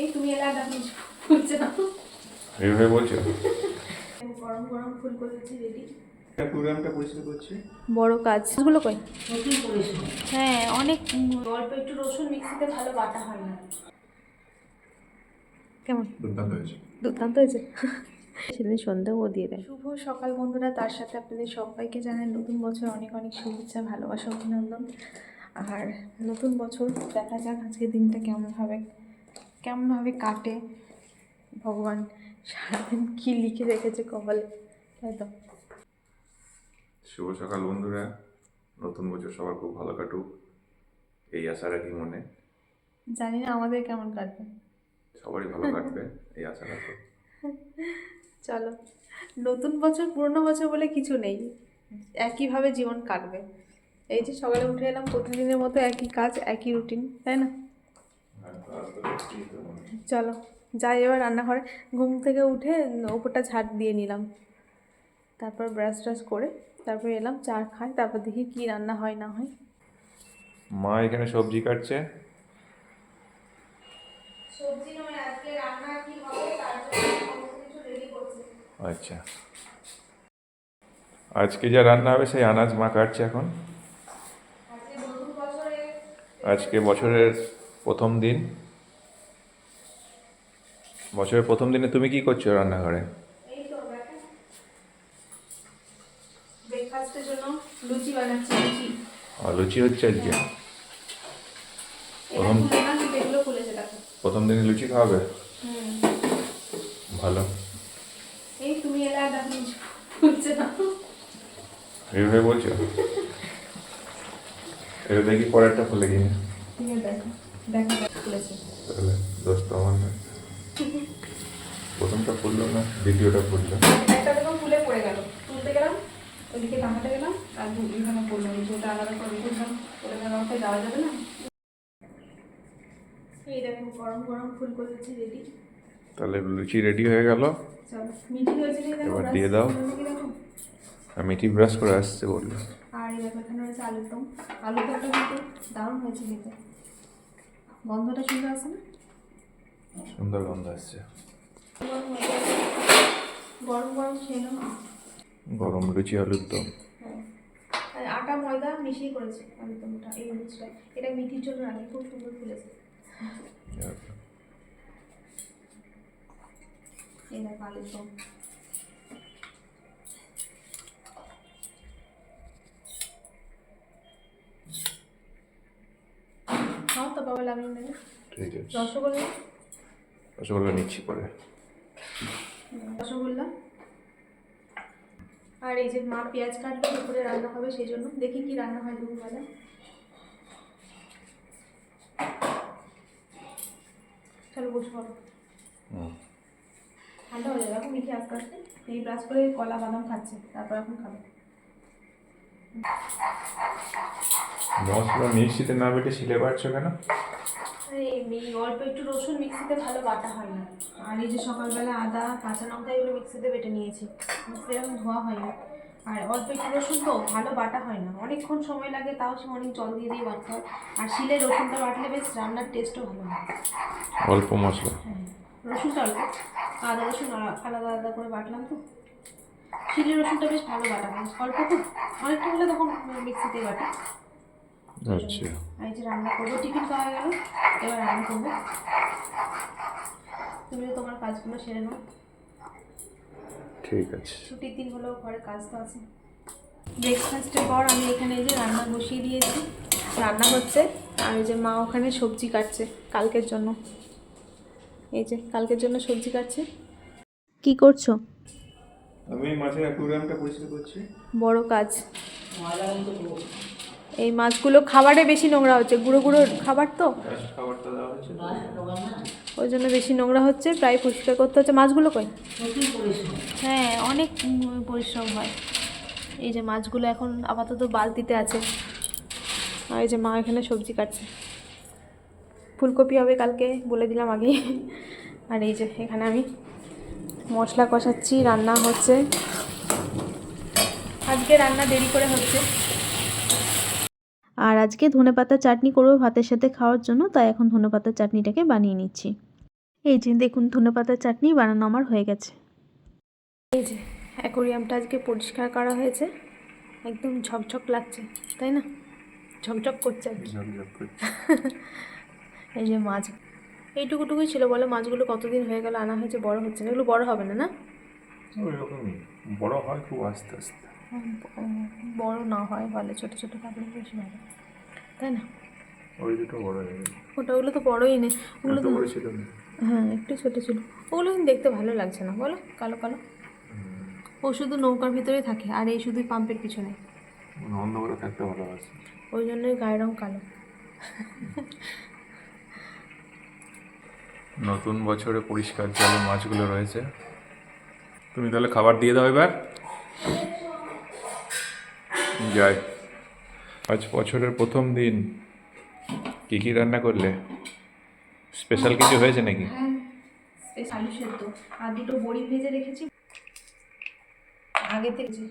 এই তুমি এলে আপনি ফুলছে না। এইভাবে বলছো? গরম গরম ফুলকপি রেডি প্রোগ্রামটা পরিষ্কার করছি। বড় কাজ। গুলো কই? হ্যাঁ অনেক অল্প একটু রসুন মিক্সিতে ভালো বাটা হয় না। কেমন? দুর্দান্ত হয়েছে। দুর্দান্ত হয়েছে? সেদিন সন্ধ্যাও ও দিয়ে দেয়। শুভ সকাল বন্ধুরা তার সাথে আপনাদের সবাইকে জানাই নতুন বছর অনেক অনেক শুভেচ্ছা ভালোবাসা অভিনন্দন। আর নতুন বছর দেখা যাক আজকের দিনটা কেমনভাবে কেমনভাবে কাটে? ভগবান সারাদিন কী লিখে রেখেছে কপালে? তাই তো শুভ সকাল বন্ধুরা। নতুন বছর সবার খুব ভালো কাটুক। এই আশা রাখি মনে। জানি না আমাদের কেমন কাটবে। সবারই ভালো কাটবে এই আশা রাখো। চলো। নতুন বছর পুরনো বছর বলে কিছু নেই। একইভাবে জীবন কাটবে। এই যে সকালে উঠে এলাম প্রতিদিনের মতো একই কাজ একই রুটিন তাই না? চলো যাই এবার রান্নাঘরে। ঘুম থেকে উঠে ওপরটা ঝাড় দিয়ে নিলাম। তারপর ব্রাশ ট্রাশ করে তারপর এলাম চা খাই তারপর দেখি কি রান্না হয় না হয়। মা এখানে সবজি কাটছে। সবজি নয় আজকে রান্না কি হবে তার জন্য কিছু রেডি করছে। আচ্ছা। আজকে যা রান্না হবে সেই আনাজ মা কাটছে এখন। আজকে বছরের প্রথম দিন? বছরের প্রথম দিনে তুমি কি করছ রান্নাঘরে? লুচি আর লুচি। হচ্ছে আজকে? প্রথম- খুলেছে দেখো। প্রথম দিনে লুচি খাওয়াবে? ভালো। এইভাবে বলছো? এটা দেখি পরেরটা খুলে আছে দেখো খুলেছে। তাহলে আমার প্রথমটা খুললো না দ্বিতীয়টা খুললো? একটা দেখো খুলে পড়ে গেল। তুলতে গেলাম ওইদিকে টাঙাতে গেলাম আর এখানে পড়ল ওটা আলাদা করে খুললাম ওটা টাঙাতে যাওয়া যাবে না? এই দেখো গরম গরম ফুলকপি রেডি তাহলে লুচি রেডি হয়ে গেল। এবার দিয়ে দাও। মিঠি ব্রাশ করে আসছে বলল। আর এই দেখো এখানে রয়েছে আলুর দম আলুর দমটা কিন্তু দারুণ হয়েছে খেতে। গন্ধটা সুন্দর আছে না? সুন্দর গন্ধ আসছে। গরম গরম খেয়ে নাও। গরম লুচি আলুর দম। হ্যাঁ। আর আটা ময়দা মিশিয়ে করেছে আলুর দমটা। এই লুচিটা এটা। মিঠির জন্য রাখি খুব সুন্দর ফুলেছে। এই দেখো আলুর দম খাও তো বাবা লাগল নেবে। ঠিক আছে। রসগোল্লা। রসগোল্লা নিচ্ছি পরে। রসগোল্লা। আর এই যে মা পেঁয়াজ কাটবে দুপুরে রান্না হবে সেই জন্য। দেখি কি রান্না হয় দুপুরবেলা। চলো বসে পড়ো। ঠান্ডা হয়ে যাবে। এখন মিঠি আস্তে আস্তে এই ব্রাশ করে কলা বাদাম খাচ্ছে। তারপর এখন খাবে। মশলা মিক্সিতে না বেটে শিলে বাড়ছো কেন? এই অল্প একটু রসুন মিক্সিতে ভালো বাটা হয় না। আর এই যে সকালবেলা আদা কাঁচা লঙ্কা এগুলো মিক্সিতে বেটে নিয়েছি। মিক্সিতে এরকম ধোয়া হয়নি আর অল্প একটু রসুন তো ভালো বাটা হয় না। অনেকক্ষণ সময় লাগে তাও সে অনেক জল দিয়ে দিয়ে বাটতে হয়। আর শিলে রসুনটা বাটলে বেশ রান্নার টেস্টও ভালো হয়। অল্প মশলা। হ্যাঁ রসুনটা অল্প। আদা রসুন আলাদা আলাদা করে বাটলাম তো। শিলে রসুনটা বেশ ভালো বাটা হয় অল্প তো অনেকটা হলে তখন মিক্সিতে বাটা। আচ্ছা। এই যে রান্না করব টিফিন খাওয়া গেল এবার রান্না করব। তুমিও তোমার কাজগুলো সেরে নাও। ঠিক আছে। ছুটির দিন হলেও ঘরে কাজ তো আছে। ব্রেকফাস্টের পর আমি এখানে এই যে রান্না বসিয়ে দিয়েছি। রান্না হচ্ছে আর এই যে মা ওখানে সবজি কাটছে কালকের জন্য। এই যে কালকের জন্য সবজি কাটছে। কি করছ? আমি মাছের অ্যাকুরিয়ামটা পরিষ্কার করছি। বড় কাজ। এই মাছগুলো খাবারে বেশি নোংরা হচ্ছে। গুঁড়ো গুঁড়ো খাবার তো? খাবারটা দেওয়া হয়েছে। ওই জন্য বেশি নোংরা হচ্ছে প্রায় পরিষ্কার করতে হচ্ছে। মাছগুলো কই? হ্যাঁ অনেক পরিশ্রম হয়। এই যে মাছগুলো এখন আপাতত বালতিতে আছে। আর এই যে মা এখানে সবজি কাটছে। ফুলকপি হবে কালকে বলে দিলাম আগে আর এই যে এখানে আমি মশলা কষাচ্ছি রান্না হচ্ছে। আজকে রান্না দেরি করে হচ্ছে। আর আজকে ধনেপাতা চাটনি করব ভাতের সাথে খাওয়ার জন্য তাই এখন ধনেপাতার চাটনিটাকে বানিয়ে নিচ্ছি। এই যে দেখুন ধনে পাতার চাটনি বানানো আমার হয়ে গেছে। এই যে অ্যাকোরিয়ামটা আজকে পরিষ্কার করা হয়েছে। একদম ঝকঝক লাগছে তাই না? ঝকঝক করছে আর কি। ঝকঝক করছে। এই যে মাছ এইটুকুটুকুই ছিল বলে মাছগুলো কতদিন হয়ে গেল আনা হয়েছে বড় হচ্ছে না এগুলো বড় হবে না না? ওইরকমই বড় হয় খুব আস্তে আস্তে। বড় না হয় বলে ছোটো ছোটো থাকলে বেশি ভালো তাই না? ওই দুটো বড় হয়ে গেছে। ওটা ওগুলো তো বড়ই নেই ওগুলো তো বড় ছিল হ্যাঁ একটু ছোটো ছিল। ওগুলো কিন্তু দেখতে ভালো লাগছে না বলো কালো কালো। ও শুধু নৌকার ভিতরেই থাকে আর এই শুধু পাম্পের পিছনে। অন্ধকারে থাকতে ভালোবাসে। ওই জন্যই গায়ের রং কালো। নতুন বছরে পরিষ্কার জলে মাছগুলো রয়েছে। তুমি তাহলে খাবার দিয়ে দাও এবার। যাই। আজ বছরের প্রথম দিন। কি কি রান্না করলে? স্পেশাল কিছু হয়েছে নাকি? হ্যাঁ আলু সেদ্ধ। আর দুটো বড়ি ভেজে রেখেছি। আগে থেকে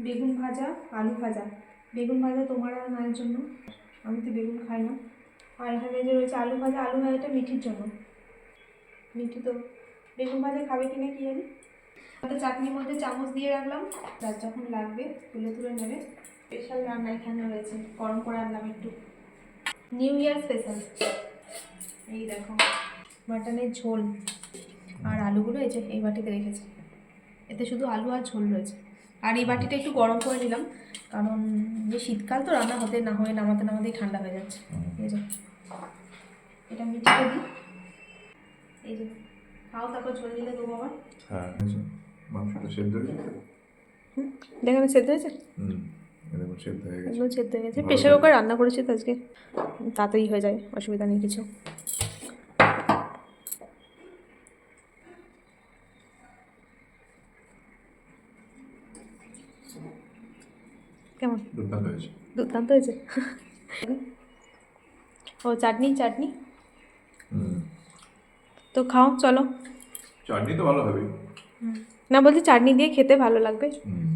বেগুন ভাজা, আলু ভাজা। বেগুন ভাজা তোমার আর মায়ের জন্য। আমি তো বেগুন খাই না। আর এখানে যে রয়েছে আলু ভাজা, আলু ভাজাটা মিঠির জন্য। মিঠি তো বেগুন ভাজা খাবে কিনা কি জানি। একটা চাটনির মধ্যে চামচ দিয়ে রাখলাম। যার যখন লাগবে, তুলে তুলে নেবে। স্পেশাল রান্না এখানে রয়েছে, গরম করে আনলাম একটু। নিউ ইয়ার স্পেশাল এই দেখো, মাটনের ঝোল। আর আলুগুলো এই যে, এই বাটিতে রেখেছি। এতে শুধু আলু আর ঝোল রয়েছে। আর এই বাটিটা একটু গরম করে নিলাম। কারণ যে শীতকাল তো রান্না হতে না হয়ে নামাতে নামাতেই ঠান্ডা হয়ে যাচ্ছে। এই যে এটা মিটিয়ে দিই। এই যে খাও তারপর ঝোল দিলে দেবো আবার। হ্যাঁ মাংসটা সেদ্ধ হয়ে গেছে? দেখেন সেদ্ধ হয়েছে? হুম সেদ্ধ হয়ে গেছে। একদম সেদ্ধ হয়ে গেছে। প্রেশার করে। কুকার রান্না করেছি তো আজকে। তাড়াতাড়ি হয়ে যায় অসুবিধা নেই কিছু। কেমন? দুর্দান্ত হয়েছে। দুর্দান্ত হয়েছে? ও চাটনি চাটনি? তো খাও চলো। চাটনি তো ভালো হবে। না বলছি চাটনি দিয়ে খেতে ভালো লাগবে। হুম।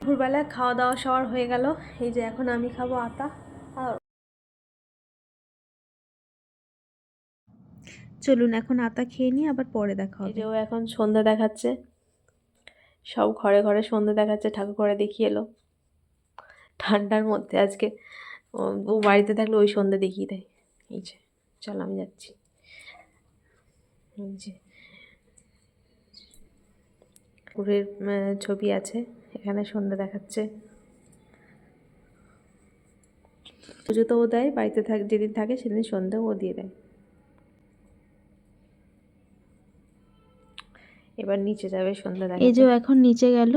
দুপুরবেলা খাওয়া দাওয়া সবার হয়ে গেল। এই যে এখন আমি খাব আতা আর চলুন এখন আতা খেয়ে নিই আবার পরে দেখা হবে। যে ও এখন সন্ধ্যা দেখাচ্ছে। সব ঘরে ঘরে সন্ধ্যা দেখাচ্ছে ঠাকুর ঘরে দেখিয়ে এলো। ঠান্ডার মধ্যে আজকে, ও- বাড়িতে থাকলে ওই সন্ধ্যা দেখিয়ে দেয়। এই যে, চল আমি যাচ্ছি। এই যে ঠাকুরের ছবি আছে, এখানে সন্ধ্যা দেখাচ্ছে। পুজো তো ও দেয়, বাড়িতে থাক, যেদিন থাকে সেদিন সন্ধ্যা ও দিয়ে দেয়। এবার নিচে যাবে সন্ধ্যা দেখা এই যে এখন নিচে গেল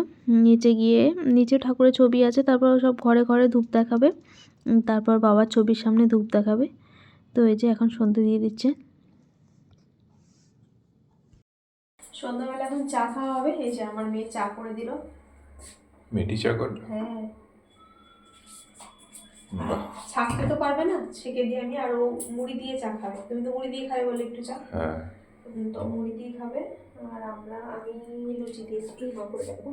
নিচে গিয়ে নিচে ঠাকুরের ছবি আছে তারপর সব ঘরে ঘরে ধূপ দেখাবে তারপর বাবার ছবির সামনে ধূপ দেখাবে। তো এই যে এখন সন্ধে দিয়ে দিচ্ছে। সন্ধ্যাবেলা এখন চা খাওয়া হবে এই যে আমার মেয়ে চা করে দিল। মেটি চা করলে? হ্যাঁ। বাহ। ছাকতে তো পারবে না ছেঁকে দিয়ে আমি আর ও মুড়ি দিয়ে চা খাবে। তুমি তো মুড়ি দিয়ে খাবে বলে একটু চা। হ্যাঁ। তো মুড়ি দিয়ে খাবে। আর আমরা আমি লুচি দিয়ে একটু মা করে দেখো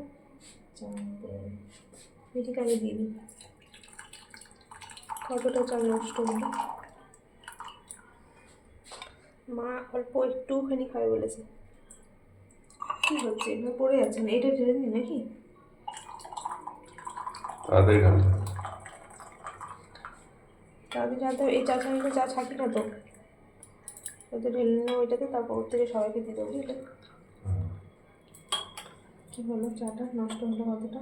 মিঠিকে আগে দিয়ে দিই কতটা চাল নষ্ট হলো মা অল্প একটুখানি খাবে বলেছে। কি হচ্ছে? এগুলো পড়ে যাচ্ছে না? এটা ঢেলে নি নাকি? তাদের যাতে এই চা ছাড়িয়ে চা ছাকি না তো? ওটা ঢেলে নেব ওইটাতে, তারপর ওর থেকে সবাইকে দিয়ে দেবো, বুঝলে? কি হলো? চাটা নষ্ট হলো কতটা?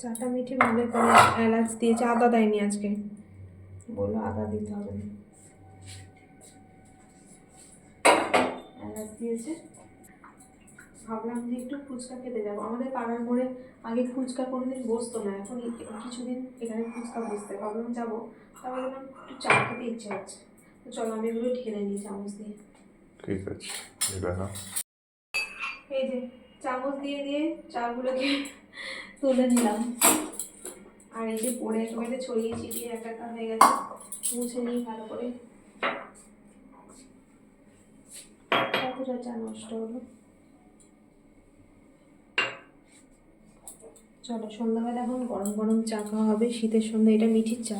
চাটা মিঠে ভালো করে এলাচ দিয়েছে, আদা দেয়নি আজকে। বলল আদা দিতে হবে। না এলাচ দিয়েছে। ভাবলাম যে একটু ফুচকা খেতে যাব। আমাদের পাড়ার মোড়ে আগে ফুচকা কোনোদিন বসতো না এখন কিছুদিন এখানে ফুচকা বসতে ভাবলাম যাব। তারপর বললাম একটু চা খেতে ইচ্ছে হচ্ছে। তো চলো আমি এগুলো ঢেলে নিই চামচ দিয়ে। ঠিক আছে এই যে চামচ দিয়ে দিয়ে চাগুলোকে তুলে নিলাম। আর এই যে পড়ে একেবারে ছড়িয়ে ছিটিয়ে একাকার হয়ে গেছে মুছে নিই ভালো করে। কতটা চা নষ্ট হলো? চলো সন্ধ্যাবেলা এখন গরম গরম চা খাওয়া হবে শীতের সন্ধ্যা এটা মিঠির চা।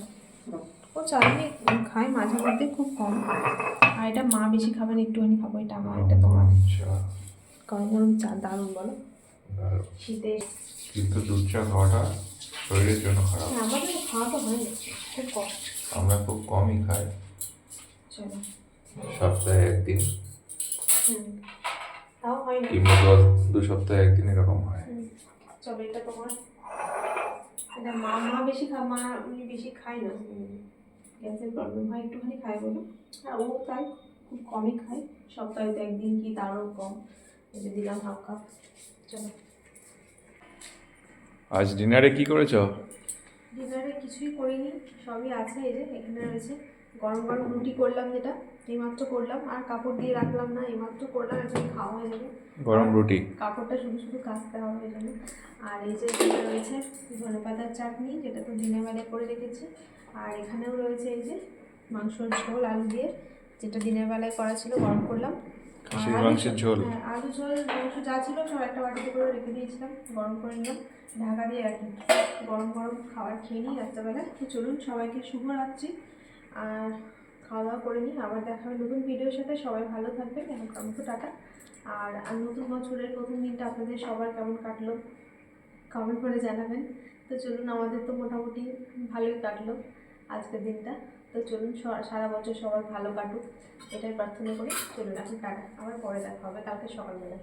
ও চা আমি খায় মাঝে মধ্যে খুব কম। আর এটা মা বেশি খাবেন একটুখানি খাব এটা আমার এটা তোমার। আচ্ছা। গরম গরম চা দারুণ বলো। শীতে কিন্তু দুধ চা খাওয়াটা শরীরের জন্য খারাপ। হ্যাঁ আমাদের খাওয়া তো হয় না খুব কম। আমরা খুব কমই খাই। চলো। সপ্তাহে একদিন। তাও হয় না। কিংবা দু সপ্তাহে একদিন এরকম হয়। চলো এটা তোমার এটা মা মা বেশি খা মা উনি বেশি খায় না। গ্যাসের প্রবলেম হয় একটুখানি খায় বলো। আর ও তাই খুব কমই খায়। সপ্তাহে তো একদিন কি তারও কম। যে দিলাম হাফ কাপ চলো। আজ ডিনারে কি করেছ? ডিনারে কিছুই করিনি সবই আছে এই যে এখানে রয়েছে। গরম গরম রুটি করলাম যেটা। এইমাত্র করলাম আর কাপড় দিয়ে রাখলাম না এইমাত্র করলাম একদম খাওয়া হয়ে যাবে। গরম রুটি। কাপড়টা শুধু শুধু কাচতে হবে এই জন্য। আর এই যে এখানে রয়েছে ধনে পাতার চাটনি যেটা তো দিনের বেলায় করে রেখেছি। আর এখানেও রয়েছে এই যে মাংসর ঝোল আলু দিয়ে যেটা দিনের বেলায় করা ছিল গরম করলাম। খাসির মাংসের ঝোল? হ্যাঁ আলু ঝোল মাংস যা ছিল সব একটা বাটিতে করে রেখে দিয়েছিলাম গরম করে নিলাম। ঢাকা দিয়ে রাখি। গরম গরম খাবার খেয়ে নিই রাত্রেবেলায় তো চলুন সবাইকে শুভ রাত্রি আর খাওয়া দাওয়া করে নিই আবার দেখা হবে নতুন ভিডিওর সাথে। সবাই ভালো থাকবেন। এখনকার মতো টাটা। আর নতুন বছরের প্রথম দিনটা আপনাদের সবার কেমন কাটলো? কমেন্ট করে জানাবেন। তো চলুন, আমাদের তো মোটামুটি ভালোই কাটলো আজকের দিনটা। তো চলুন সারা বছর সবার ভালো কাটুক। এটাই প্রার্থনা করি। চলুন, এখন টাটা। আবার পরে দেখা হবে। কালকে সকালবেলা।